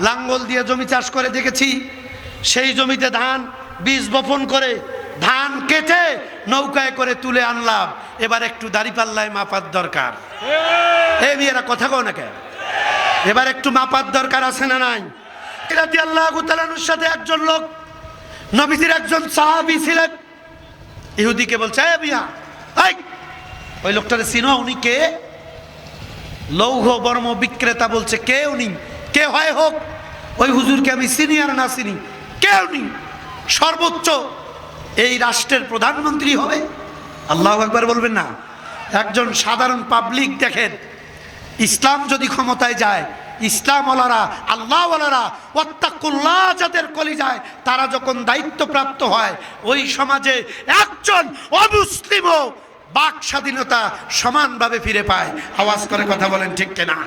লাঙ্গল দিয়ে জমি চাষ করে দেখেছি। সেই জমিতে ধান, বীজ বপন করে ধান কেটে নৌকায় করে তুলে আনলাম। এবার একটু দাড়িপাল্লায় মাপার দরকার। এই মেয়েরা, কথা কও না কেন? এবার একটু মাপার দরকার আছে না নাই? রাতি আল্লাহ তালানুর সাথে একজন লোক, নবীজির একজন সাহাবি ছিলেন। ইহুদিকে বলছে, "এ মিয়া ওই লোকটারে চিনো? উনি কে? লৌহ বর্ম বিক্রেতা বলছে, কে উনি? কে হয় হোক, ওই হুজুরকে আমি চিনি আর না চিনি কে উনি সর্বোচ্চ এই রাষ্ট্রের প্রধানমন্ত্রী হবে। আল্লাহ একবার বলবেন না। একজন সাধারণ পাবলিক দেখেন, ইসলাম যদি ক্ষমতায় যায়, ইসলামওয়ালারা, আল্লাহওয়ালারা, ওয়াত্তাকুল্লাহ যাদের কলি যায় তারা যখন দায়িত্বপ্রাপ্ত হয়, ওই সমাজে একজন অমুসলিমও বাক স্বাধীনতা সমানভাবে ফিরে পায়। আওয়াজ করে কথা বলেন ঠিক কিনা?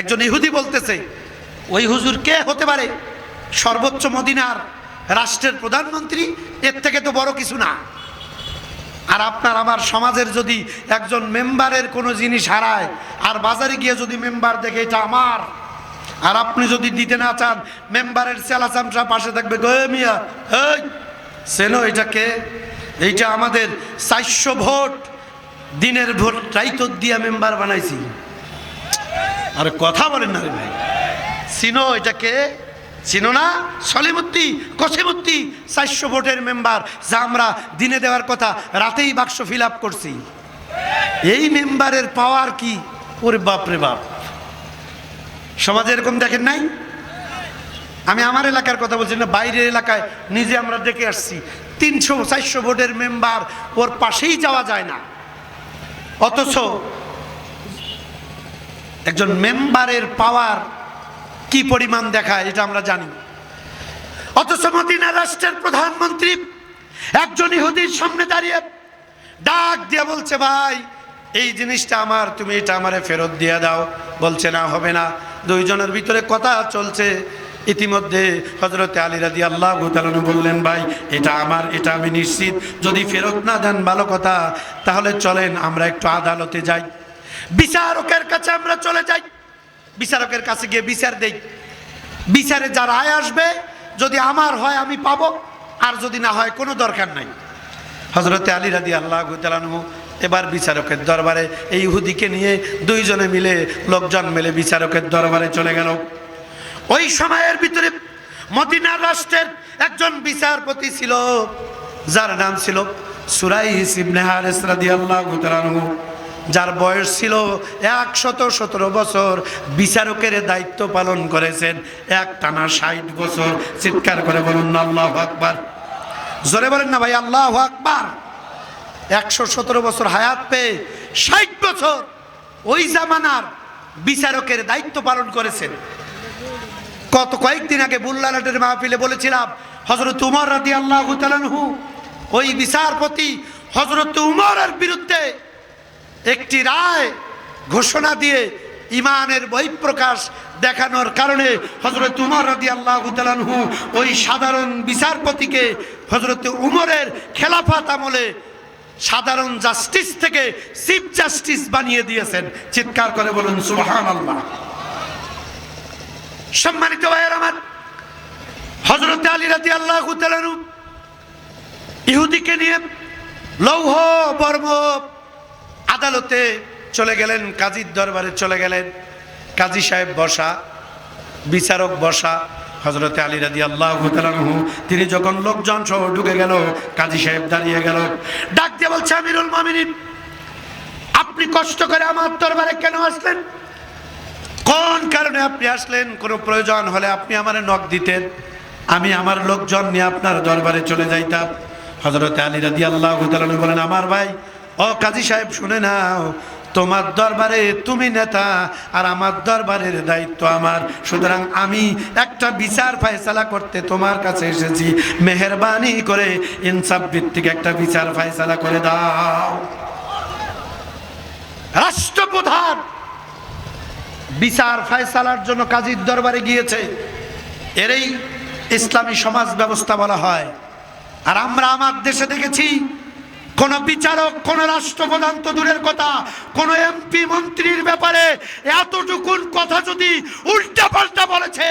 একজন ইহুদি বলতেছে, ওই হুজুর কে হতে পারে? সর্বোচ্চ মদিনার রাষ্ট্রের প্রধানমন্ত্রী? এর থেকে তো বড় কিছু না। আর আপনার আমার সমাজের যদি একজন মেম্বারের কোনো জিনিস হারায়, আর বাজারে গিয়ে যদি মেম্বার দেখে এটা আমার, আর আপনি যদি দিতে না চান, মেম্বারের চেলা চামচা পাশে থাকবে গো মিয়া এই সেনো, এটা কে? এইটা আমাদের চারশো ভোট, দিনের ভোট রাইতর দিয়া মেম্বার বানাইছি। আর কথা বলেন না ভাই। চিনো এটাকে? চিনো না? সলিমুদ্দি, কসিমুদ্দি, চারশো ভোটের মেম্বার যা আমরা দিনে দেওয়ার কথা, রাতেই বাক্স ফিল করছি। এই মেম্বারের পাওয়ার কি? ওরে বাপ রে বাপ। সমাজে এরকম দেখেন নাই? আমি আমার এলাকার কথা বলছি না, বাইরের এলাকায় নিজে আমরা দেখে আসছি। তিনশো, চারশো ভোটের মেম্বার ওর পাশেই যাওয়া যায় না। অথচ একজন মেম্বারের পাওয়ার কি পরিমাণ দেখায়, এটা আমরা জানি। অথচ মদিনা রাষ্ট্রের প্রধানমন্ত্রী একজন ইহুদির সামনে দাঁড়িয়ে ডাক দিয়ে বলছে, ভাই, এই জিনিসটা আমার, তুমি এটা আমারে ফেরত দিয়ে দাও। বলছে, না, হবে না। দুইজনের ভিতরে কথা চলছে। ইতিমধ্যে হজরত আলী রাদি আল্লাহ বললেন, ভাই, এটা আমার, এটা আমি নিশ্চিত। যদি ফেরত না দেন, ভালো কথা। তাহলে চলেন, আমরা একটু আদালতে যাই। বিচারকের কাছে আমরা চলে যাই। বিচারকের কাছে গিয়ে বিচার দেই। বিচারে যা আয় আসবে, যদি আমার হয় আমি পাবো, আর যদি না হয় কোনো দরকার নাই। হজরতে আলী রাদি আল্লাহ তালানহু এবার বিচারকের দরবারে, এই ইহুদিকে নিয়ে দুইজনে মিলে লোকজন মিলে বিচারকের দরবারে চলে গেল। ওই সময়ের ভিতরে মদিনার রাষ্ট্রের একজন বিচারপতি ছিল, যার নাম ছিল সুরাই ইবনে হারেস রাদিয়াল্লাহু তাআলা আনহু। যার বয়স ছিল একশত সতেরো বছর, বিচারকের দায়িত্ব পালন করেছেন এক টানা ষাট বছর। চিৎকার করে বলুন, আল্লাহ আকবার। জোরে বলেন না ভাই, আল্লাহ আকবার। একশো সতেরো বছর হায়াত পেয়ে ষাট বছর ওই জামানার বিচারকের দায়িত্ব পালন করেছেন। কত কয়েকদিন আগে বুল্লালাটের মাহফিলে বলেছিলাম হজরত উমর রাদি আল্লাহ ওই বিচারপতি হজরত উমরের বিরুদ্ধে একটি রায় ঘোষণা দিয়ে ইমানের বহিঃপ্রকাশ দেখানোর কারণে হজরত উমর রাদি আল্লাহ তালানহু ওই সাধারণ বিচারপতিকে হজরত উমরের খেলাফাত আমলে সাধারণ জাস্টিস থেকে চিফ জাস্টিস বানিয়ে দিয়েছেন। চিৎকার করে বলুন সুবহান আল্লাহ সম্মানিত ভাইয়ের আমার হজরত আলী রাজি আল্লাহ ইহুদিকে নিয়ে লৌহ, বর্ম আদালতে চলে গেলেন, কাজীর দরবারে চলে গেলেন। কাজী সাহেব বসা, বিচারক বসা হজরতে আলী রাজি আল্লাহ তিনি যখন লোকজন সহ ঢুকে গেল, কাজী সাহেব দাঁড়িয়ে গেল। ডাক দিয়ে বলছে, আমিরুল মামিনিন, আপনি কষ্ট করে আমার দরবারে কেন আসলেন? কোন কারণে আপনি আসলেন? কোনো প্রয়োজন হলে আপনি আমার নখ দিতেন। আমি আমার লোকজন নিয়ে আপনার দরবারে চলে যাইতাম। হজরত আলী রাদি আল্লাহ বলেন, আমার ভাই ও কাজী সাহেব, শুনে নাও, তোমার দরবারে তুমি নেতা, আর আমার দরবারের দায়িত্ব আমার। সুতরাং আমি একটা বিচার ফায়সালা করতে তোমার কাছে এসেছি। মেহরবানি করে ইনসাফ ভিত্তিক একটা বিচার ফায়সালা করে দাও। রাষ্ট্রপ্রধান বিচার ফায়সালার জন্য কাজীর দরবারে গিয়েছে। এরই ইসলামী সমাজ ব্যবস্থা বলা হয়। আর আমরা আমার দেশে দেখেছি কোন বিচারক, কোন রাষ্ট্রপ্রধান তো দূরের কথা। কোন এমপি, মন্ত্রীর ব্যাপারে এতটুকুন কথা যদি উল্টা পাল্টা বলেছে,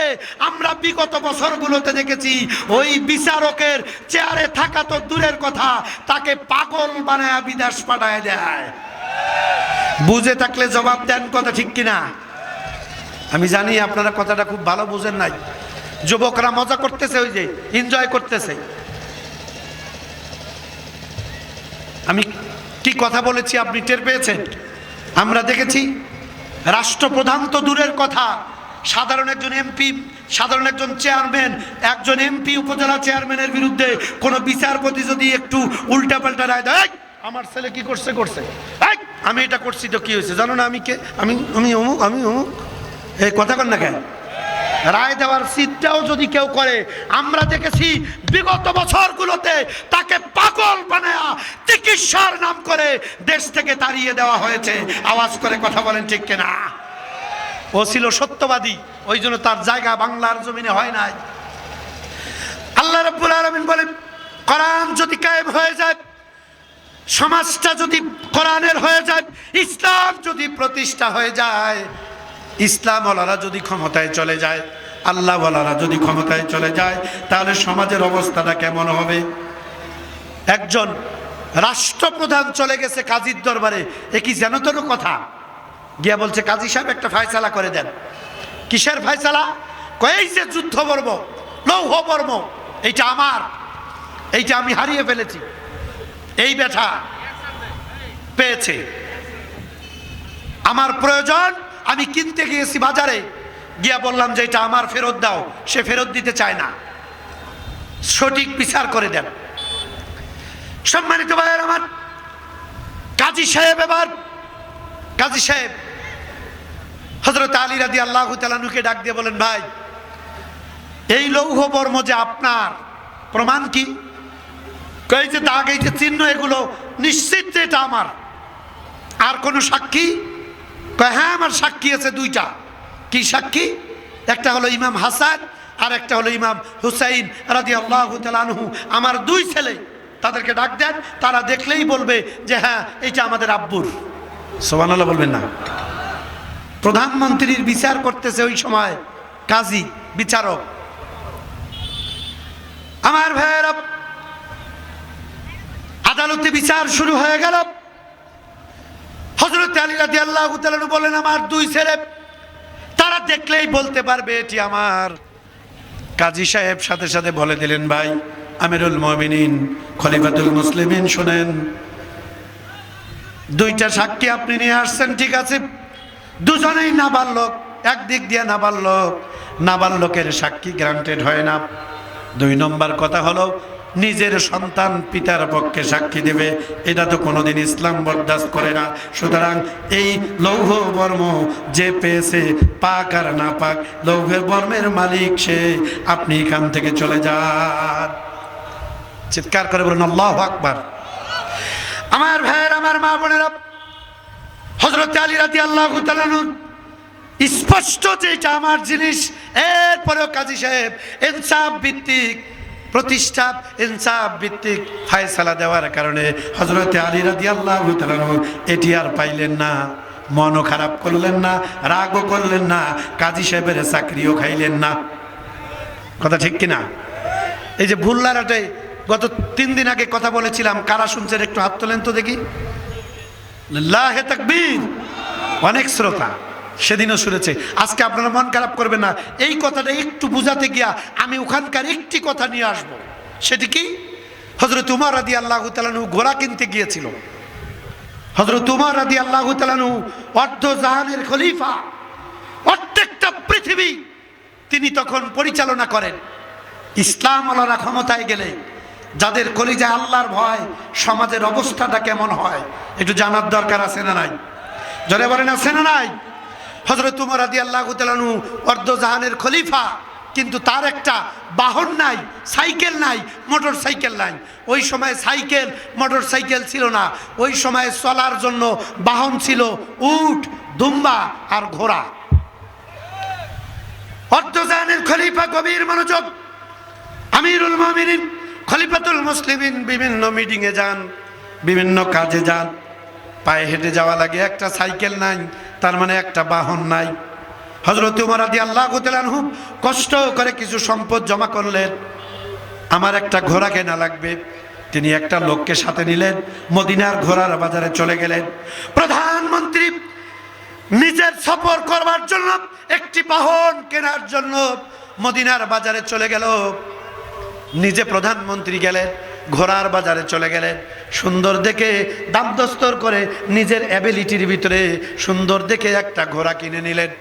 আমরা বিগত বছরগুলোতে দেখেছি, ওই বিচারকের চেয়ারে থাকা তো দূরের কথা, তাকে পাগল বানায় বিদেশ পাঠায় দেয়। বুঝে থাকলে জবাব দেন কথা ঠিক কিনা? আমি জানি আপনারা কথাটা খুব ভালো বুঝেন নাই। যুবকরা মজা করতেছে ওই যে এনজয় করতেছে। আমি কি কথা বলেছি আপনি টের পেয়েছেন? আমরা দেখেছি রাষ্ট্রপ্রধান তো দূরের কথা। সাধারণ একজন এমপি, সাধারণ একজন চেয়ারম্যান, একজন এমপি উপজেলা চেয়ারম্যানের বিরুদ্ধে কোনো বিচারপতি যদি একটু উল্টাপাল্টা রায় দেয় আমার ছেলে কি করছে করছে? আমি এটা করছি তো কি হয়েছে? জানো না আমি কে? আমি আমি অমুক আমি অমুক। এই, কথা কর না কেন? রায় দেওয়ার সিটটাও যদি কেউ করে, আমরা দেখেছি বিগত বছরগুলোতে তাকে পাগল বানায়া চিকিৎসার নাম করে দেশ থেকে তাড়িয়ে দেওয়া হয়েছে। আওয়াজ করে কথা বলেন ঠিক কিনা? ও ছিল সত্যবাদী, ওই জন্য তার জায়গা বাংলার জমিনে হয় নাই। আল্লাহ রাব্বুল আলামিন বলেন, কোরআন যদি কায়েম হয়ে যায়, সমাজটা যদি কোরআনের হয়ে যায়, ইসলাম যদি প্রতিষ্ঠা হয়ে যায় ইসলাম ওলারা যদি ক্ষমতায় চলে যায় আল্লাহ ওলারা যদি ক্ষমতায় চলে যায়, তাহলে সমাজের অবস্থাটা কেমন হবে? একজন রাষ্ট্রপ্রধান চলে গেছে কাজীর দরবারে, এ কি যেন তোর কথা? গিয়া বলছে, কাজী সাহেব, একটা ফায়সালা করে দেন। কিসের ফায়সালা? কয়েই যে যুদ্ধ বর্ম লৌহ বর্ম এইটা আমার, এইটা আমি হারিয়ে ফেলেছি। এই ব্যথা পেয়েছে। আমার প্রয়োজন আমি কিনতে গিয়েছি বাজারে। গিয়া বললাম যে এটা আমার ফেরত দাও, সে ফেরত দিতে চায় না। সঠিক বিচার করে দেন। সম্মানিত ভাইয়ের আমার, কাজী সাহেব এবার, কাজী সাহেব হজরত আলী রাদি আল্লাহ তালানুকে ডাক দিয়ে বলেন, ভাই, এই লৌহ বর্ম যে আপনার, প্রমাণ কি? কই যে দাগ, এই যে চিহ্ন, এগুলো নিশ্চিত এটা আমার। আর কোনো সাক্ষী কয় হ্যাঁ আমার সাক্ষী আছে দুইটা। কি সাক্ষী? একটা হলো ইমাম হাসান আর একটা হলো ইমাম হুসাইন রাজি আল্লাহ তালানহু আমার দুই ছেলে, তাদেরকে ডাক দেন, তারা দেখলেই বলবে যে হ্যাঁ এটা আমাদের আব্বুর। সোবান বলবেন না। প্রধানমন্ত্রীর বিচার করতেছে ওই সময় কাজী, বিচারক। আমার ভাইয়েরা, আদালতে বিচার শুরু হয়ে গেল। হজরত আলী রাজি আল্লাহ বলেন, আমার দুই ছেলে, তারা দেখলেই বলতে পারবে এটি আমার। কাজী সাহেব সাথে সাথে বলে দিলেন, ভাই, আমিরুল মমিনিন, খলিফাতুল মুসলিমিন, শোনেন, দুইটা সাক্ষী আপনি নিয়ে আসছেন, ঠিক আছে? দুজনেই নাবালক একদিক দিয়ে নাবালক নাবালকের সাক্ষী গ্রান্টেড হয় না। দুই নম্বর কথা হলো নিজের সন্তান পিতার পক্ষে সাক্ষী দেবে। এটা তো কোনোদিন ইসলাম বরদাস্ত করে না। সুতরাং এই লৌহ বর্ম যে পেয়েছে, পাক আর না পাক, লৌহের বর্মের মালিক সে। আপনি এখান থেকে চলে যান। চিৎকার করে বলুন, আল্লাহ আকবার। আমার ভাইয়ের, আমার মা বোনেরা হজরত আলী রাতি আল্লাহ স্পষ্ট যে এটা আমার জিনিস। এরপরেও কাজী সাহেব, ইনসাফ ভিত্তিক প্রতিষ্ঠা ইনসাফ ভিত্তিক ফায়সালা দেওয়ার কারণে হজরত আলী রাদি আল্লাহ এটি আর পাইলেন না, মনও খারাপ করলেন না, রাগও করলেন না, কাজী সাহেবের চাকরিও খাইলেন না। কথা ঠিক কিনা? এই যে ভুল্লারাটে গত তিন দিন আগে কথা বলেছিলাম, কারা শুনছেন একটু হাত তোলেন তো দেখি। লাহে তাকবীর, অনেক শ্রোতা। সেদিনও শুনেছে। আজকে আপনারা মন খারাপ করবেন না। এই কথাটা একটু বুঝাতে গিয়া আমি ওখানকার একটি কথা নিয়ে আসব। সেটি কি? হজরত উমার রাদি আল্লাহ তালানু ঘোড়া কিনতে গিয়েছিল। হজরত উমার রাদি আল্লাহ তালানু অর্ধ জাহানের খলিফা প্রত্যেকটা পৃথিবী তিনি তখন পরিচালনা করেন। ইসলাম আলারা ক্ষমতায় গেলে যাদের কলিজা আল্লাহর ভয়, সমাজের অবস্থাটা কেমন হয়, একটু জানার দরকার আছে না নাই? জনে বলেন, আছে না নাই? হজরত উমর আদি আল্লাহ তালু অর্ধজাহানের খলিফা, কিন্তু তার একটা বাহন নাই, সাইকেল নাই মোটর সাইকেল নাই। ওই সময় সাইকেল মোটর সাইকেল ছিল না। ওই সময় চলার জন্য বাহন ছিল উট, দুম্বা আর ঘোড়া। অর্ধজাহানের খলিফা গভীর মনোযোগ। আমিরুল মামিনিন, খলিফাতুল মুসলিমিন বিভিন্ন মিটিংয়ে যান, বিভিন্ন কাজে যান। পায়ে হেঁটে যাওয়া লাগে, একটা সাইকেল নাই, তার মানে একটা বাহন নাই। হজরত উমর আদি আল্লাহ গুতলানহু কষ্ট করে কিছু সম্পদ জমা করলেন। আমার একটা ঘোড়া কেনা লাগবে। তিনি একটা লোককে সাথে নিলেন, মদিনার ঘোড়ার বাজারে চলে গেলেন। প্রধানমন্ত্রী নিজের সফর করবার জন্য, একটি বাহন কেনার জন্য মদিনার বাজারে চলে গেল। নিজে প্রধানমন্ত্রী গেলেন, ঘোড়ার বাজারে চলে গেলেন। সুন্দর দেখে দাম দস্তর করে নিজের অ্যাবিলিটির ভিতরে সুন্দর দেখে একটা ঘোড়া কিনে নিলেন।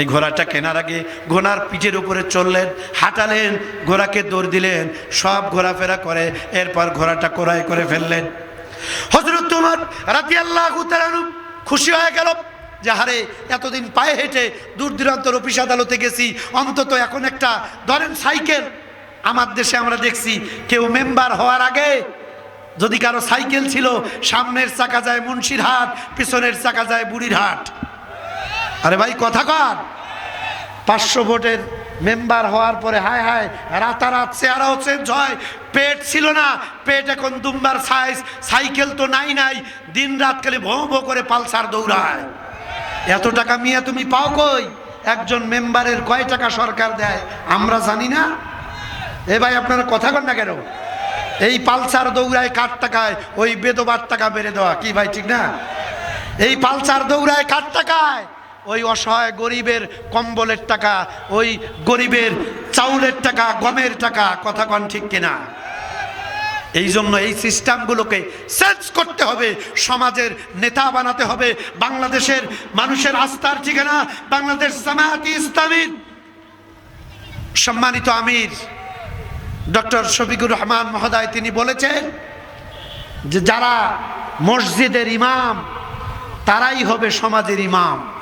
এই ঘোড়াটা কেনার আগে ঘোড়ার পিঠের উপরে চললেন হাঁটালেন, ঘোড়াকে দৌড় দিলেন, সব ঘোরাফেরা করে এরপর ঘোড়াটা কোরাই করে ফেললেন। হজরত তোমার রাতি আল্লাহ খুশি হয়ে গেল যে হারে এতদিন পায়ে হেঁটে দূর দূরান্তর অফিস আদালতে গেছি, অন্তত এখন একটা ধরেন সাইকেল। আমার দেশে আমরা দেখছি কেউ মেম্বার হওয়ার আগে যদি কারও সাইকেল ছিল, সামনের চাকা যায় মুন্সির হাট, পিছনের চাকা যায় বুড়ির হাট। আরে ভাই, কথা কর পাঁচশো ভোটের মেম্বার হওয়ার পরে, হায় হায়, রাতারাত চেহারাও চেঞ্জ হয় পেট ছিল না, পেট এখন দুম্বার সাইজ সাইকেল তো নাই নাই দিন রাত খালি ভো ভো করে পালসার দৌড়ায়। এত টাকা মিয়া তুমি পাও কই? একজন মেম্বারের কয় টাকা সরকার দেয়? আমরা জানি না। এ ভাই, আপনারা কথা কন না কেন? এই পালসার দৌড়ায় কার টাকায়? ওই বেদবার টাকা বেড়ে দেওয়া, কি ভাই, ঠিক না? এই পালসার দৌড়ায় কার টাকায়? ওই অসহায় গরিবের কম্বলের টাকা, ওই গরিবের চাউলের টাকা, গমের টাকা, কথা কন ঠিক কিনা? এই জন্য এই সিস্টেমগুলোকে চেঞ্জ করতে হবে, সমাজের নেতা বানাতে হবে, বাংলাদেশের মানুষের আস্থার ঠিকানা, বাংলাদেশ জামায়াতি ইসলামীর সম্মানিত আমির। ডক্টর শফিকুর রহমান মহোদয়, তিনি বলেছেন যে যারা মসজিদের ইমাম, তারাই হবে সমাজের ইমাম।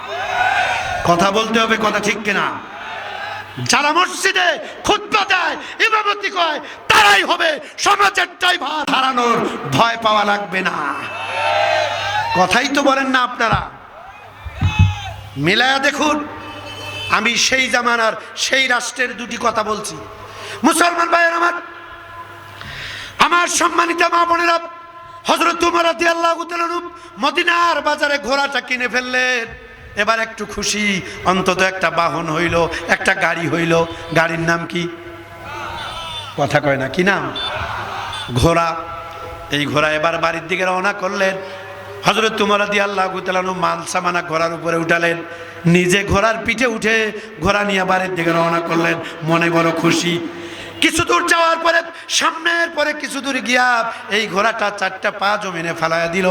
কথা বলতে হবে কথা ঠিক কিনা? যারা মসজিদে খুতবা দেয় ইমামতি কয় তারাই হবে সমাজের ড্রাইভার। হারানোর ভয় পাওয়া লাগবে না। কথাই তো বলেন না আপনারা। মিলায়া দেখুন, আমি সেই জামানার, সেই রাষ্ট্রের দুটি কথা বলছি। মুসলমান ভাইয়ের আমার আমার সম্মানিত মা বোনেরা হজরত উমর আল্লাহ মদিনার বাজারে ঘোড়াটা কিনে ফেললেন। এবার একটু খুশি, অন্তত একটা বাহন হইল, একটা গাড়ি হইল। গাড়ির নাম কি? কথা কয় না, কি নাম? ঘোড়া। এই ঘোড়া এবার বাড়ির দিকে রওনা করলেন। হজরত তুমারা দিয়ে আল্লাহ গুতালানু মাল, সামানা ঘোড়ার উপরে উঠালেন। নিজে ঘোড়ার পিঠে উঠে ঘোড়া নিয়ে বাড়ির দিকে রওনা করলেন। মনে বড় খুশি। কিছু দূর যাওয়ার পরে, সামনের পরে কিছু দূর গিয়া এই ঘোড়াটা চারটা পা জমিনে ফালাইয়া দিল।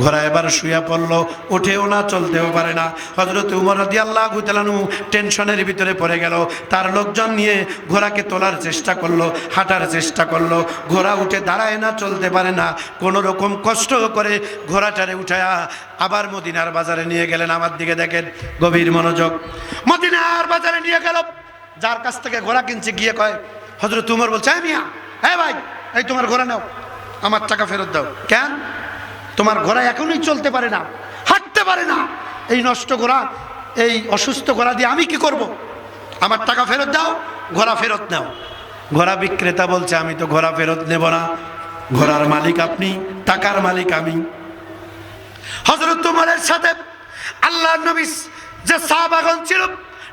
ঘোড়া এবার শুয়া পড়ল। ওঠেও না, চলতেও পারে না। হজরত উমর রাদি আল্লাহ গুতালানু টেনশনের ভিতরে পড়ে গেল। তার লোকজন নিয়ে ঘোড়াকে তোলার চেষ্টা করল, হাঁটার চেষ্টা করল। ঘোড়া উঠে দাঁড়ায় না, চলতে পারে না। কোনো রকম কষ্ট করে ঘোড়াটারে উঠায়া আবার মদিনার বাজারে নিয়ে গেলেন। আমার দিকে দেখেন, গভীর মনোযোগ। মদিনার বাজারে নিয়ে গেল। যার কাছ থেকে ঘোড়া কিনছে, গিয়ে কয় হজরত উমর বলছে হ্যাঁ মিয়া হ্যাঁ ভাই, এই তোমার ঘোড়া নাও, আমার টাকা ফেরত দাও। কেন? তোমার ঘোড়া এখনই চলতে পারে না, হাঁটতে পারে না। এই নষ্ট ঘোড়া, এই অসুস্থ ঘোড়া দিয়ে আমি কি করব। আমার টাকা ফেরত দাও, ঘোড়া ফেরত নাও। ঘোড়া বিক্রেতা বলছে, আমি তো ঘোড়া ফেরত নেব না, ঘোড়ার মালিক আপনি, টাকার মালিক আমি। হজরত তোমারের সাথে আল্লাহ নবী যে সাহাবাগন ছিল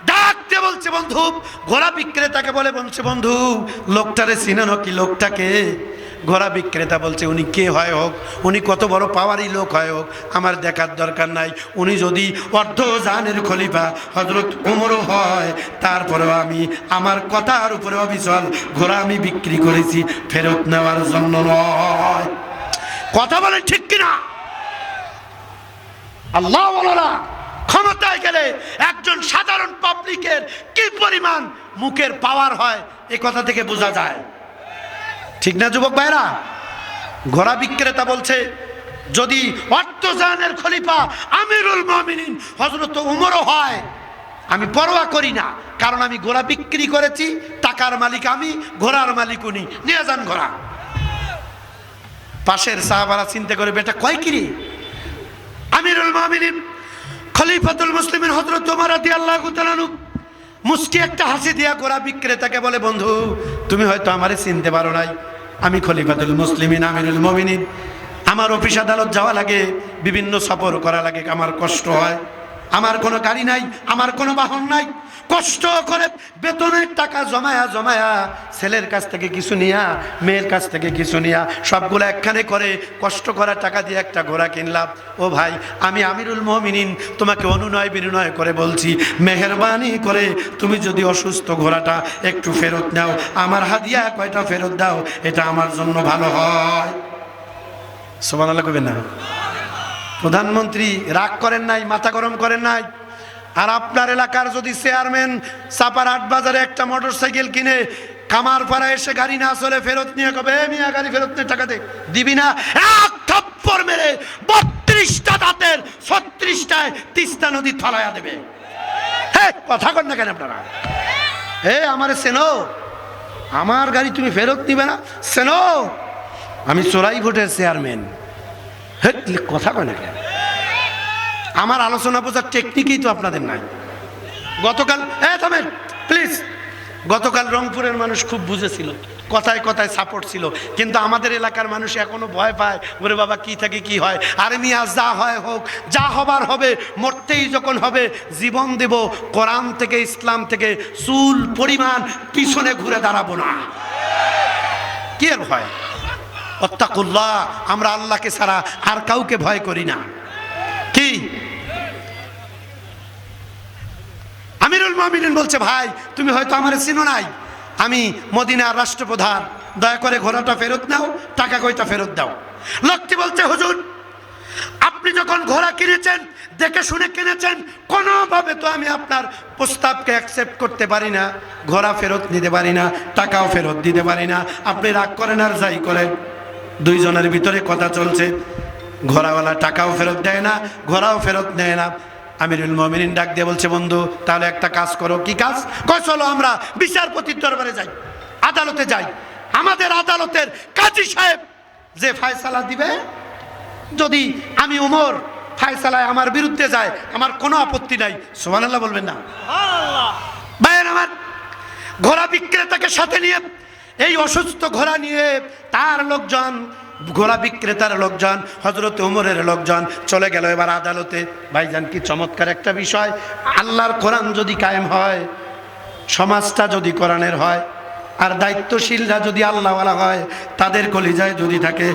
ডাকতে বলছে, বন্ধু, ঘোড়া বিক্রেতাকে বলে, বলছে, বন্ধু, লোকটারে চিনেন কি লোকটাকে? ঘোড়া বিক্রেতা বলছে, উনি কে হয় হোক, উনি কত বড় পাওয়ারই লোক হয় হোক, আমার দেখার দরকার নাই। উনি যদি অর্ধ জানের খলিফা হজরত উমরও হয়, তারপরেও আমি আমার কথার উপরে অবিচল ঘোড়া আমি বিক্রি করেছি ফেরত নেওয়ার জন্য নয়। কথা বলে ঠিক কিনা? আল্লাহ বলা ক্ষমতায় গেলে একজন সাধারণ পাবলিকের কি পরিমাণ মুখের পাওয়ার হয়, এ কথা থেকে বোঝা যায়। ঠিক না, যুবক ভাইরা ঘোড়া বিক্রেতা বলছে, যদি অর্থজানের খলিফা আমিরুল মমিনিন হজরত উমরও হয়, আমি পরোয়া করি না, কারণ আমি ঘোড়া বিক্রি করেছি, টাকার মালিক আমি, ঘোড়ার মালিক উনি। নিয়ে যান ঘোড়া। পাশের সাহাবারা চিন্তা করে, বেটা কয় কিরি? আমিরুল মামিনিন খলিফাতুল মুসলিমের হজরত তোমার আদি আল্লাহ মুসকি একটা হাসি দিয়া গোড়া বিক্রেতাকে বলে, বন্ধু, তুমি হয়তো আমারে চিনতে পারো নাই। আমি খলিফাতুল মুসলিমিন, আমিরুল মমিনিন। আমার অফিস আদালত যাওয়া লাগে, বিভিন্ন সফর করা লাগে, আমার কষ্ট হয়। আমার কোনো গাড়ি নাই, আমার কোনো বাহন নাই। কষ্ট করে বেতনের টাকা জমায়া জমায়া ছেলের কাছ থেকে কিছু নিয়া, মেয়ের কাছ থেকে কিছু নিয়া, সবগুলো একখানে করে কষ্ট করা টাকা দিয়ে একটা ঘোড়া কিনলাম। ও ভাই, আমি আমিরুল মমিনিন, তোমাকে অনুনয় বিনয় করে বলছি, মেহরবানি করে তুমি যদি অসুস্থ ঘোড়াটা একটু ফেরত নাও, আমার হাদিয়া কয়টা ফেরত দাও, এটা আমার জন্য ভালো হয়। সোমান কবেন না। প্রধানমন্ত্রী রাগ করেন নাই, মাথা গরম করেন নাই। আর আপনার এলাকার যদি চেয়ারম্যান চাপার আট বাজারে একটা মোটর সাইকেল কিনে কামার পাড়া এসে গাড়ি না চলে ফেরত নিয়ে কবে? মিয়া, গাড়ি ফেরত নিয়ে টাকা দিবি না? এক থাপ্পড় মেরে বত্রিশটা দাঁতের, ছত্রিশটায় তিস্তা নদী থলায়া দেবে। হ্যাঁ কথা কন না কেন আপনারা? হে আমার সেনো, আমার গাড়ি তুমি ফেরত নিবে না? সেনো, আমি চোরাই ভোটের চেয়ারম্যান। কথা কয় না কেন? আমার আলোচনা বোঝার টেকনিকই তো আপনাদের নাই। গতকাল, এ, থামেন প্লিজ গতকাল রংপুরের মানুষ খুব বুঝেছিল, কথায় কথায় সাপোর্ট ছিল, কিন্তু আমাদের এলাকার মানুষ এখনও ভয় পায়, ওরে বাবা, কি থাকে কি হয়? আরে মিয়া, যা হয় হোক, যা হবার হবে, মরতেই যখন হবে, জীবন দেব, কোরআন থেকে, ইসলাম থেকে, চুল, পরিমাণ, পিছনে ঘুরে দাঁড়াবো না। কি ভয় অত্তাকুল্লাহ আমরা আল্লাহকে ছাড়া আর কাউকে ভয় করি না। কি? আমিরুল মামিনুন বলছে, ভাই, তুমি হয়তো আমার চিনো নাই। আমি মদিনার রাষ্ট্রপ্রধান। দয়া করে ঘোড়াটা ফেরত নাও, টাকা কয়টা ফেরত দাও। লোকটি বলছে, হুজুর, আপনি যখন ঘোড়া কিনেছেন, দেখে শুনে কিনেছেন, কোনোভাবে তো আমি আপনার প্রস্তাবকে অ্যাকসেপ্ট করতে পারি না। ঘোড়া ফেরত নিতে পারি না, টাকাও ফেরত দিতে পারি না। আপনি রাগ করেন আর যাই করেন। দুইজনের ভিতরে কথা চলছে। ঘোড়াওয়ালা টাকাও ফেরত দেয় না ঘোড়াও ফেরত নেয় না। আমিরুল মমিনিন ডাক দিয়ে বলছে বন্ধু তাহলে একটা কাজ করো। কি কাজ? কয় চলো আমরা বিচারপতির দরবারে যাই আদালতে যাই। আমাদের আদালতের কাজী সাহেব যে ফায়সালা দিবে যদি আমি উমর ফায়সালায় আমার বিরুদ্ধে যায় আমার কোনো আপত্তি নাই। সোমান আল্লাহ বলবেন না। ভাইয়ের আমার ঘোড়া বিক্রেতাকে সাথে নিয়ে এই অসুস্থ ঘোড়া নিয়ে তার লোকজন, ঘোড়া বিক্রেতার লোকজন হজরত উমরের লোকজন চলে গেল এবার আদালতে। ভাইজান, কি চমৎকার একটা বিষয়। আল্লাহর কোরআন যদি কায়েম হয়, সমাজটা যদি কোরআনের হয়, আর দায়িত্বশীলরা যদি আল্লাহওয়ালা হয়, তাদের কলিজায় যদি থাকে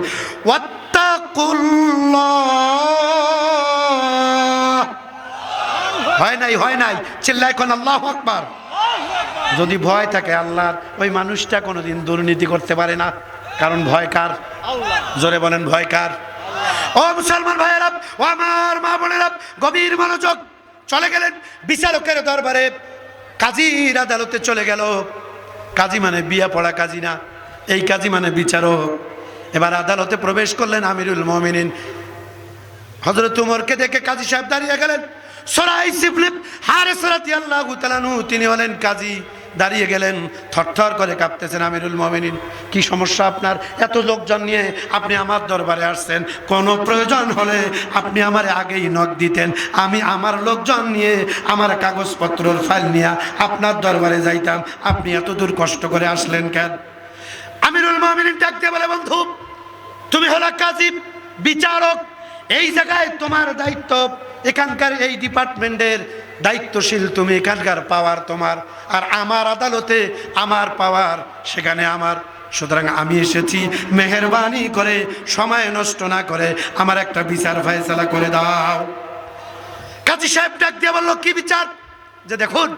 হয় নাই হয় নাই। চিল্লাই কোন, আল্লাহ আকবার। যদি ভয় থাকে আল্লাহর, ওই মানুষটা কোনোদিন দুর্নীতি করতে পারে না। কারণ ভয় কার? জোরে বলেন ভয় কার? ও মুসলমান ভাইয়েরা ও আমার মা বোনেরা গভীর মনোযোগ। চলে গেলেন বিচারকের দরবারে। কাজীর আদালতে চলে গেল। কাজী মানে বিয়া পড়া কাজী না, এই কাজী মানে বিচারক। এবার আদালতে প্রবেশ করলেন আমিরুল মমিনিন। হজরত উমরকে দেখে কাজী সাহেব দাঁড়িয়ে গেলেন। সরাই সিফলিপ হারে সরাতি আল্লাহ তালানু তিনি হলেন কাজী, দাঁড়িয়ে গেলেন, থরথর করে কাঁপতেছেন আমিরুল মমিনিন। কি সমস্যা আপনার? এত লোকজন নিয়ে আপনি আমার দরবারে আসছেন। কোনো প্রয়োজন হলে আপনি আমার আগেই নখ দিতেন। আমি আমার লোকজন নিয়ে আমার কাগজপত্রর ফাইল নিয়ে আপনার দরবারে যাইতাম। আপনি এত দূর কষ্ট করে আসলেন কেন? আমিরুল মমিনিন ডাক দিয়ে বলে, বন্ধু, তুমি হলো কাজী, বিচারক। এই জায়গায় তোমার দায়িত্ব এখানকার এই ডিপার্টমেন্টের দায়িত্বশীল তুমি এখানকার পাওয়ার তোমার। আর আমার আদালতে আমার পাওয়ার সেখানে আমার। সুতরাং আমি এসেছি মেহরবানি করে, সময় নষ্ট না করে আমার একটা বিচার ফয়সালা করে দাও। কাজী সাহেব ডাক দিয়ে বলল, কি বিচার? যে দেখুন,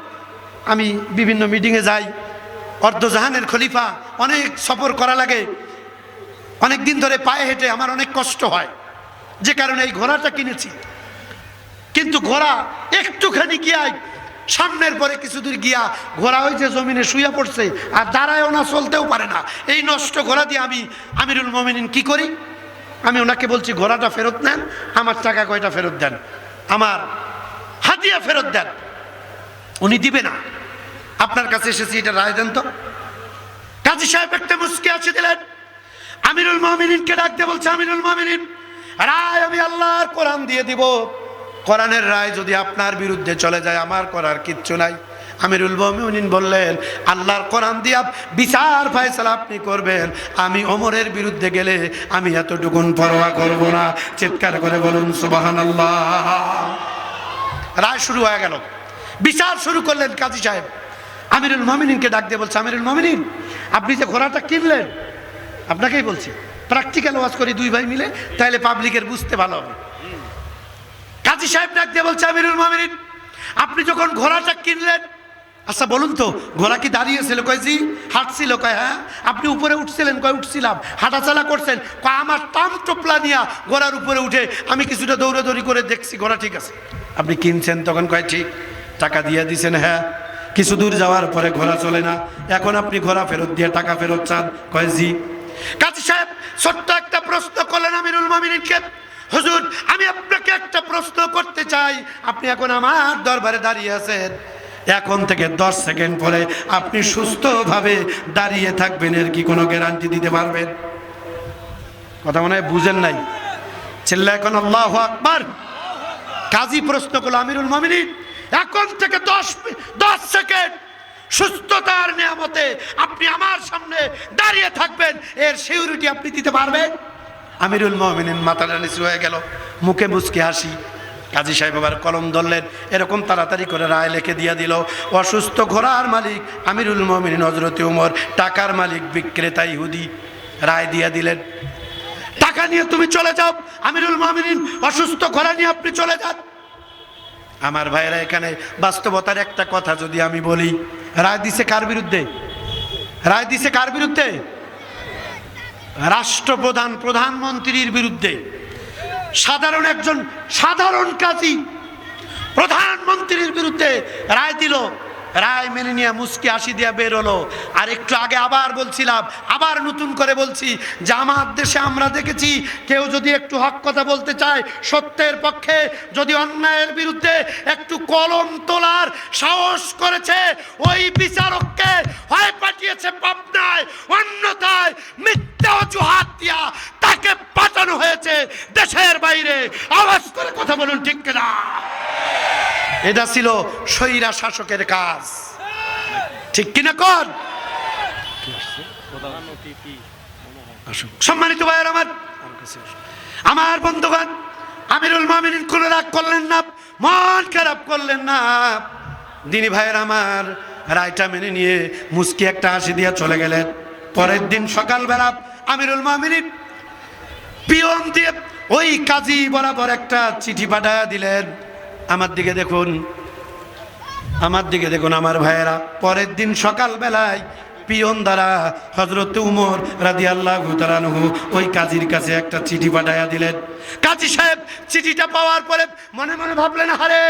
আমি বিভিন্ন মিটিংয়ে যাই, অর্ধজাহানের খলিফা, অনেক সফর করা লাগে। অনেক দিন ধরে পায়ে হেঁটে আমার অনেক কষ্ট হয়। যে কারণে এই ঘোড়াটা কিনেছি। কিন্তু ঘোড়া একটুখানি গিয়াই সামনের পরে কিছু দূর গিয়া ঘোড়া যে জমিনে শুয়ে পড়ছে আর দাঁড়ায়ও না, চলতেও পারে না। এই নষ্ট ঘোড়া দিয়ে আমি আমিরুল মমিনিন কি করি? আমি ওনাকে বলছি, ঘোড়াটা ফেরত নেন, আমার টাকা কয়টা ফেরত দেন? আমার হাতিয়া ফেরত দেন। উনি দিবে না। আপনার কাছে এসেছি, এটা রায় দেন তো। কাজী সাহেব একটা মুসকে আছে দিলেন। আমিরুল মমিনিনকে ডাকতে বলছে, আমিরুল মমিনিন, রায় আমি আল্লাহর কোরআন দিয়ে দিব। কোরআনের রায় যদি আপনার বিরুদ্ধে চলে যায়, আমার করার কিচ্ছু নাই। আমিরুল মমিনিন বললেন, আল্লাহর কোরআন দিয়া বিচার ফয়সালা আপনি করবেন। আমি ওমরের বিরুদ্ধে গেলে আমি এতটুকুন পরোয়া করব না। চিৎকার করে বলুন সুবাহান রায় শুরু হয়ে গেল। বিচার শুরু করলেন কাজী সাহেব। আমিরুল মমিনিনকে ডাক দিয়ে বলছে, আমিরুল মমিনিন, আপনি যে ঘোড়াটা কিনলেন, আপনাকেই বলছি প্র্যাকটিক্যাল ওয়াজ করি দুই ভাই মিলে তাহলে পাবলিকের বুঝতে ভালো হবে। কাজী সাহেব ডাক দিয়ে বলছে, আমিরুল মমিনিন, আপনি যখন ঘোড়াটা কিনলেন আচ্ছা বলুন তো, ঘোড়া কি দাঁড়িয়েছিল কয়, জি, হাঁটছিল। কয় হ্যাঁ। আপনি উপরে উঠছিলেন? কয়, উঠছিলাম। হাঁটাচালা করছেন। কয়, আমার টাম টোপলা নিয়া ঘোড়ার উপরে উঠে আমি কিছুটা দৌড়াদৌড়ি করে দেখছি, ঘোড়া ঠিক আছে। আপনি কিনছেন তখন? কয়, ঠিক। টাকা দিয়ে দিছেন? হ্যাঁ। কিছু দূর যাওয়ার পরে ঘোড়া চলে না। এখন আপনি ঘোড়া ফেরত দিয়ে টাকা ফেরত চান? কয়, জি। কাজী সাহেব, ছোট্ট একটা প্রশ্ন করলেন আমিরুল মামিনকে হুজুর, আমি আপনাকে একটা প্রশ্ন করতে চাই। আপনি এখন আমার দরবারে দাঁড়িয়ে আছেন। এখন থেকে দশ সেকেন্ড পরে আপনি সুস্থভাবে দাঁড়িয়ে থাকবেন, এর কি কোনো গ্যারান্টি দিতে পারবেন? কথা মনে হয় বুঝেন নাই। চিল্লা এখন, আল্লাহ আকবার। কাজী প্রশ্ন করল, আমিরুল মামিনী এখন থেকে দশ দশ সেকেন্ড সুস্থতার নিয়ামতে আপনি আমার সামনে দাঁড়িয়ে থাকবেন, এর সিউরিটি আপনি দিতে পারবেন? আমিরুল মমিনিন মাথাটা নিচু হয়ে গেল। মুখে মুচকে হাসি। কাজী সাহেব আবার কলম ধরলেন। এরকম তাড়াতাড়ি করে রায় লিখে দিয়ে দিল, অসুস্থ ঘোড়ার মালিক আমিরুল মমিনিন হজরত উমর, টাকার মালিক, বিক্রেতা ইহুদি। রায় দিয়ে দিলেন, টাকা নিয়ে তুমি চলে যাও, আমিরুল মমিনিন, অসুস্থ ঘোড়া নিয়ে আপনি চলে যান। আমার ভাইরা এখানে বাস্তবতার একটা কথা যদি আমি বলি, রায় দিছে কার বিরুদ্ধে? রায় দিছে কার বিরুদ্ধে? রাষ্ট্রপ্রধান প্রধানমন্ত্রীর বিরুদ্ধে সাধারণ একজন সাধারণ কাজী প্রধানমন্ত্রীর বিরুদ্ধে রায় দিল রায় মেনে নিয়ে মুসকি আসি দিয়ে বের হলো। আর একটু আগে আবার বলছিলাম, আবার নতুন করে বলছি আমার দেশে আমরা দেখেছি, কেউ যদি একটু হক কথা বলতে চায়, সত্যের পক্ষে যদি অন্যায়ের বিরুদ্ধে একটু কলম তোলার সাহস করেছে, ওই বিচারককে হয় পাঠিয়েছে পাবনায়, অন্যথায় মিথ্যা অজুহাত দিয়া তাকে পাঠানো হয়েছে দেশের বাইরে। আওয়াজ করে কথা বলুন, ঠিক না এটা ছিল স্বৈরা শাসকের কাজ। ঠিক কিনা কর। সম্মানিত ভাইয়ের আমার আমার বন্ধুগণ, আমিরুল মামিন কোন রাগ করলেন না, মন খারাপ করলেন না। দিনী ভাইয়ের আমার রায়টা মেনে নিয়ে মুস্কি একটা হাসি দিয়ে চলে গেলেন। পরের দিন সকালবেলা আমিরুল মামিন পিয়ন দিয়ে ওই কাজী বরাবর একটা চিঠি পাঠায়া দিলেন। আমার দিকে দেখুন, আমার দিকে দেখুন আমার ভাইয়েরা। পরের দিন সকালবেলায় পিয়ন দ্বারা হজরত উমর রাদি আল্লাহ ওই কাজীর কাছে একটা চিঠি পাঠাইয়া দিলেন। কাজী সাহেব, চিঠিটা পাওয়ার পরে মনে মনে ভাবলেন হারে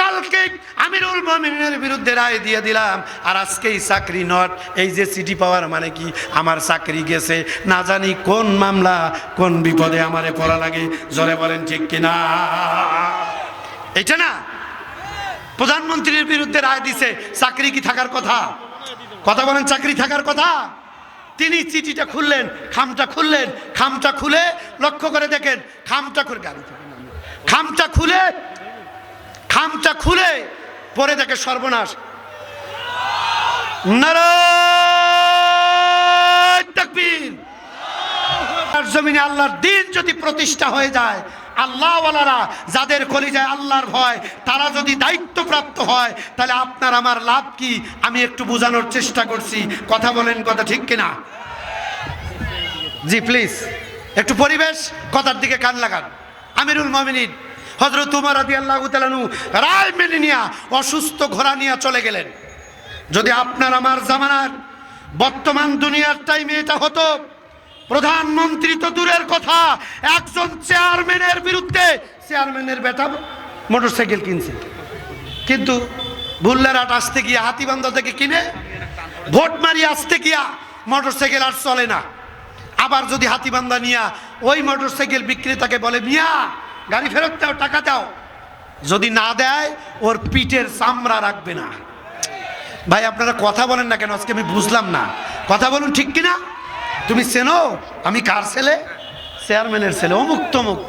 কালকে আমিরুল মমিনের বিরুদ্ধে রায় দিয়ে দিলাম, আর আজকেই চাকরি নট। এই যে চিঠি পাওয়ার মানে কি? আমার চাকরি গেছে। না জানি কোন মামলা, কোন বিপদে আমারে পড়া লাগে। জোরে বলেন, ঠিক কিনা? এটা না? প্রধানমন্ত্রীর বিরুদ্ধে রায় দিছে, চাকরি কি থাকার কথা? কথা বলেন, চাকরি থাকার কথা? তিনি চিঠিটা খুললেন, খামটা খুললেন, খামটা খুলে লক্ষ্য করে দেখেন, খামটা খুলে, গাড়ি খামটা খুলে খামটা খুলে, পরে দেখে সর্বনাশ। নারায়ণ জমিনে আল্লাহর দিন যদি প্রতিষ্ঠা হয়ে যায় আল্লাহওয়ালারা যাদের কলিজায় আল্লাহর ভয়, তারা যদি দায়িত্বপ্রাপ্ত হয়, তাহলে আপনার আমার লাভ কি? আমি একটু বোঝানোর চেষ্টা করছি। কথা বলেন, কথা ঠিক কিনা? জি প্লিজ একটু পরিবেশ, কথার দিকে কান লাগান। আমিরুল মমিনিন হজরত উমর আদি আল্লাহ তালানু রায় মেনে নিয়া অসুস্থ ঘোড়া নিয়ে চলে গেলেন। যদি আপনার আমার জামানার বর্তমান দুনিয়ার টাইমে এটা হতো প্রধানমন্ত্রী তো দূরের কথা। একজন চেয়ারম্যানের বিরুদ্ধে চেয়ারম্যানের বেটা মোটরসাইকেল কিনছে। কিন্তু ভুল্লারাট আসতে গিয়া হাতিবান্ধা থেকে কিনে, ভোট মারি আসতে গিয়া মোটরসাইকেল আর চলে না। আবার যদি হাতিবান্ধা নিয়া ওই মোটরসাইকেল বিক্রেতাকে বলে, মিয়া, গাড়ি ফেরত দাও, টাকা দাও। যদি না দেয়, ওর পিঠের চামড়া রাখবে না। ভাই, আপনারা কথা বলেন না কেন? আজকে আমি বুঝলাম না। কথা বলুন ঠিক কিনা? তুমি চেনো, আমি কার ছেলে? চেয়ারম্যানের ছেলে, অমুক তমুক।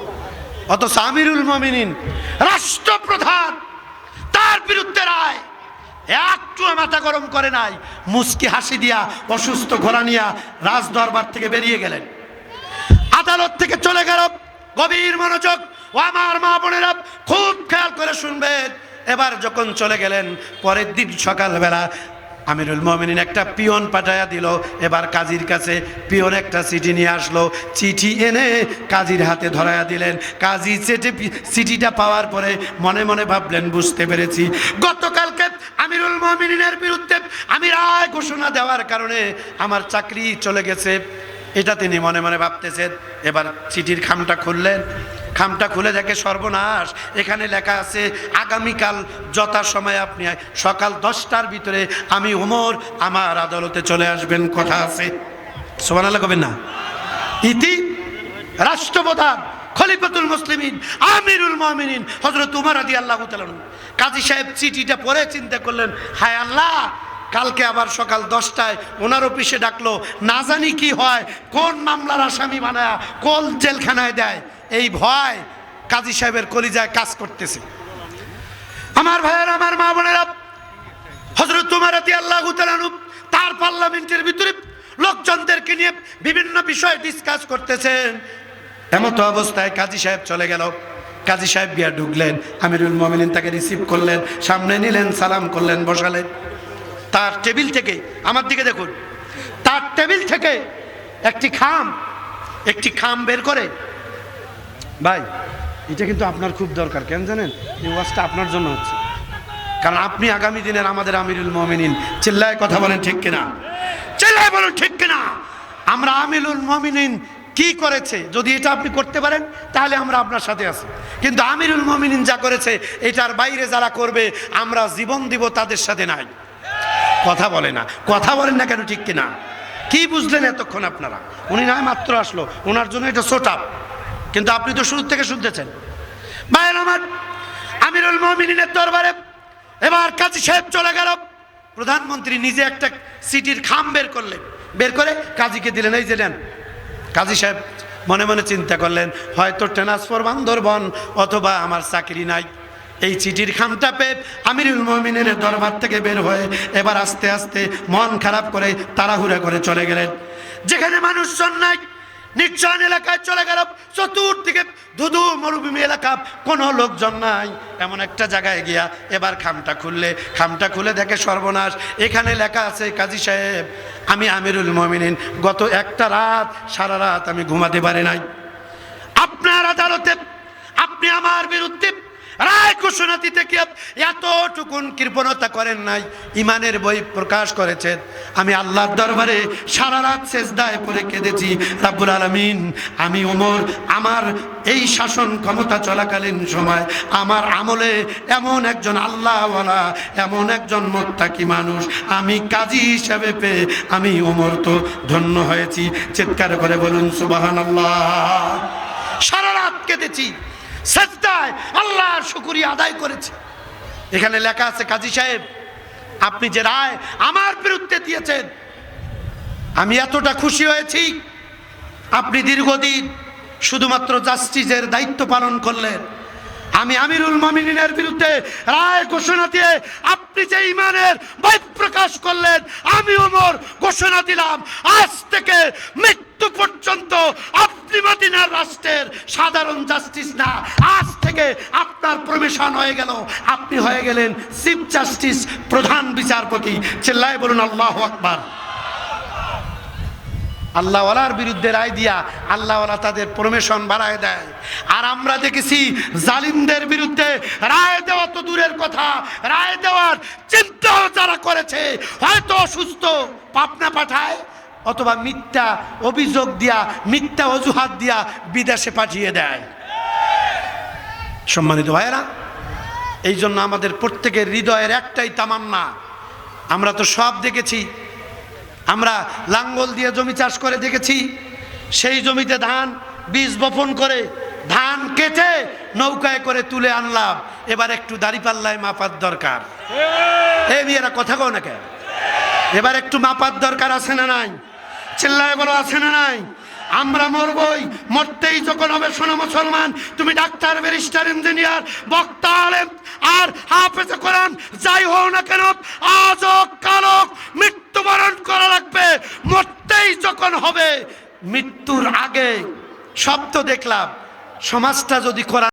অত সামিরুল মমিনিন, রাষ্ট্রপ্রধান, তার বিরুদ্ধে রায়। একটু মাথা গরম করে নাই মুস্কি হাসি দিয়া অসুস্থ ঘোড়া নিয়া রাজ দরবার থেকে বেরিয়ে গেলেন। আদালত থেকে চলে গেল, গভীর মনোযোগ, ও আমার মা বোনেরা খুব খেয়াল করে শুনবেন। এবার যখন চলে গেলেন, পরের দিন সকালবেলা আমিরুল মমিনিন একটা পিয়ন পাঠাইয়া দিল। এবার কাজীর কাছে পিয়ন একটা চিঠি নিয়ে আসলো। চিঠি এনে কাজীর হাতে ধরাইয়া দিলেন। কাজী চেটে চিঠিটা পাওয়ার পরে মনে মনে ভাবলেন, বুঝতে পেরেছি। গতকালকে আমিরুল মমিনের বিরুদ্ধে আমি রায় ঘোষণা দেওয়ার কারণে আমার চাকরি চলে গেছে। এটা তিনি মনে মনে ভাবতেছেন, এবার চিঠির খামটা খুললেন। খামটা খুলে দেখে সর্বনাশ, এখানে লেখা আছে, আগামীকাল যথা সময় আপনি সকাল দশটার ভিতরে আমি ওমর আমার আদালতে চলে আসবেন। কথা আছে। সোমান আল্লাহ কবেন না? ইতি রাষ্ট্রপ্রধান খলিফাতুল মুসলিমিন, আমিরুল মমিনিন হজরত উমর আদি আল্লাহ কাজী সাহেব চিঠিটা পরে চিন্তা করলেন, হায় আল্লাহ কালকে আবার সকাল দশটায় ওনার অফিসে ডাকলো, না জানি কি হয়, কোন মামলার আসামি বানায় কোন জেলখানায় দেয়? এই ভয় কাজী সাহেবের কলিজায় কাজ করতেছে। আমার ভাইয়ের, আমার মা বোনেরা হজরত তোমার আল্লাহ তার পার্লামেন্টের ভিতরে লোকজনদেরকে নিয়ে বিভিন্ন বিষয় ডিসকাস করতেছেন। এমতো অবস্থায় কাজী সাহেব চলে গেল। কাজী সাহেব গিয়া ঢুকলেন, আমিরুল মমিনিন তাকে রিসিভ করলেন, সামনে নিলেন, সালাম করলেন, বসালেন। তার টেবিল থেকে, আমার দিকে দেখুন, তার টেবিল থেকে একটি খাম একটি খাম বের করে। ভাই, এটা কিন্তু আপনার খুব দরকার, কেন জানেন? এই ওয়াজটা আপনার জন্য হচ্ছে। কারণ আপনি আগামী দিনের আমাদের আমিরুল মমিনিন। চিল্লায় কথা বলেন ঠিক কিনা? চিল্লায় বলেন ঠিক কিনা? আমরা আমিরুল মমিনিন কি করেছে? যদি এটা আপনি করতে পারেন, তাহলে আমরা আপনার সাথে আছি। কিন্তু আমিরুল মমিনিন যা করেছে, এটার বাইরে যারা করবে, আমরা জীবন দিব তাদের সাথে নাই। কথা বলে না। কথা বলেন না কেন ঠিক কিনা? কি বুঝলেন এতক্ষণ আপনারা? উনি নয় মাত্র আসলো। ওনার জন্য এটা সোটাপ কিন্তু আপনি তো শুরু থেকে শুনতেছেন। ভাইয়ের আমার আমিরুল মমিনের দরবারে এবার কাজী সাহেব চলে গেল। প্রধানমন্ত্রী নিজে একটা সিটির খাম বের করলেন। বের করে কাজীকে দিলেন। এই যে নেন। কাজী সাহেব মনে মনে চিন্তা করলেন, হয়তো ট্রান্সফার বান্দরবন অথবা আমার চাকরি নাই। এই চিঠির খামটা পেয়ে আমিরুল মমিনের দরবার থেকে বের হয়ে এবার আস্তে আস্তে মন খারাপ করে তাড়াহুড়া করে চলে গেলেন। যেখানে মানুষজন নাই, নির্জন এলাকায় চলে গেল। চতুর্দিকে ধুধু মরুভূমি এলাকা, কোনো লোকজন নাই। এমন একটা জায়গায় গিয়া এবার খামটা খুললে। খামটা খুলে দেখে সর্বনাশ। এখানে লেখা আছে, কাজী সাহেব, আমি আমিরুল মমিনিন, গত একটা রাত, সারা রাত আমি ঘুমাতে পারি নাই। আপনার আদালতে আপনি আমার বিরুদ্ধে রায় ঘোষণা দিতে কি এতটুকুন কৃপণতা করেন নাই, ইমানের বই প্রকাশ করেছেন। আমি আল্লাহর দরবারে সারা রাত শেষদায় পরে কেঁদেছি, রাব্বুল আলমিন, আমি ওমর, আমার এই শাসন ক্ষমতা চলাকালীন সময়, আমার আমলে এমন একজন আল্লাহওয়ালা, এমন একজন মোত্তাকি মানুষ, আমি কাজী হিসাবে পেয়ে আমি ওমর তো ধন্য হয়েছি। চিৎকার করে বলুন সুবাহান আল্লাহ সারা রাত কেঁদেছি। সেজদায় আল্লাহর শুকুরিয়া আদায় করেছে। এখানে লেখা আছে, কাজী সাহেব, আপনি যে রায় আমার বিরুদ্ধে দিয়েছেন, আমি এতটা খুশি হয়েছি। আপনি দীর্ঘদিন শুধুমাত্র জাস্টিসের দায়িত্ব পালন করলেন। আমি আমিরুল মামিনের বিরুদ্ধে রায় ঘোষণা দিয়ে আপনি যে ইমানের বই প্রকাশ করলেন, আমি ওমর ঘোষণা দিলাম, আজ থেকে মৃত্যু পর্যন্ত আপনি মাদিনার রাষ্ট্রের সাধারণ জাস্টিস না। আজ থেকে আপনার প্রবেশন হয়ে গেল। আপনি হয়ে গেলেন চিফ জাস্টিস প্রধান বিচারপতি। চিল্লায় বলুন, আল্লাহ আকবার। আল্লাহওয়ালার বিরুদ্ধে রায় দিয়া আল্লাহওয়ালা তাদের প্রমেশন বাড়ায় দেয়। আর আমরা দেখেছি জালিমদের বিরুদ্ধে রায় দেওয়া তো দূরের কথা, রায় দেওয়ার চিন্তাও যারা করেছে, হয়তো অসুস্থ পাপনা পাঠায়, অথবা মিথ্যা অভিযোগ দিয়া, মিথ্যা অজুহাত দিয়া বিদেশে পাঠিয়ে দেয়। সম্মানিত ভাইয়েরা এই জন্য আমাদের প্রত্যেকের হৃদয়ের একটাই তামান্না। আমরা তো সব দেখেছি আমরা লাঙ্গল দিয়ে জমি চাষ করে দেখেছি, সেই জমিতে ধান, বীজ বপন করে ধান কেটে নৌকায় করে তুলে আনলাম। এবার একটু দাড়িপাল্লায় মাপার দরকার। এই মেয়েরা, কথা কো না কেন? এবার একটু মাপার দরকার আছে না নাই? চিল্লায় বলো, আছে না নাই? আমরা মরবই, মরতেই যখন হবে, শোনো মুসলমান, তুমি ডাক্তার, ব্যারিস্টার, ইঞ্জিনিয়ার, বক্তা, আলেম আর হাফেজ কোরআন, যাই হও না কেন, আজও কালো মৃত্যুবরণ করা লাগবে, মরতেই যখন হবে, মৃত্যুর আগে শব্দ দেখলাম, সমাজটা যদি কোরআন